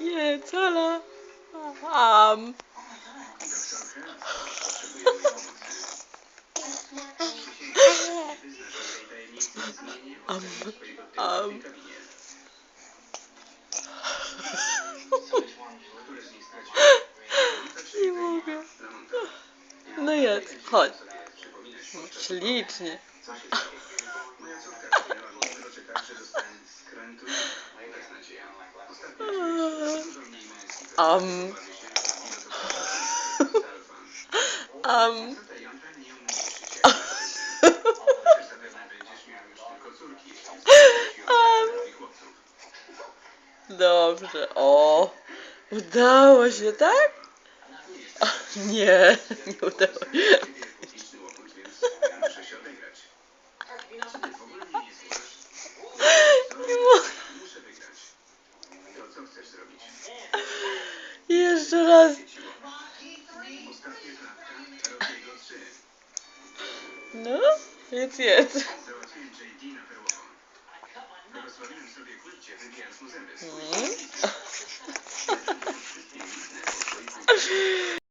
Nie, cala. Am. Am. Am. Nie mogę. No jedz, chodź. Ślicznie. Am. Am. Am. Dobrze, o. Udało się, tak? Nie, nie udało się. Nie mogę. Jeszcze raz. No, jedz, jedz. Mm.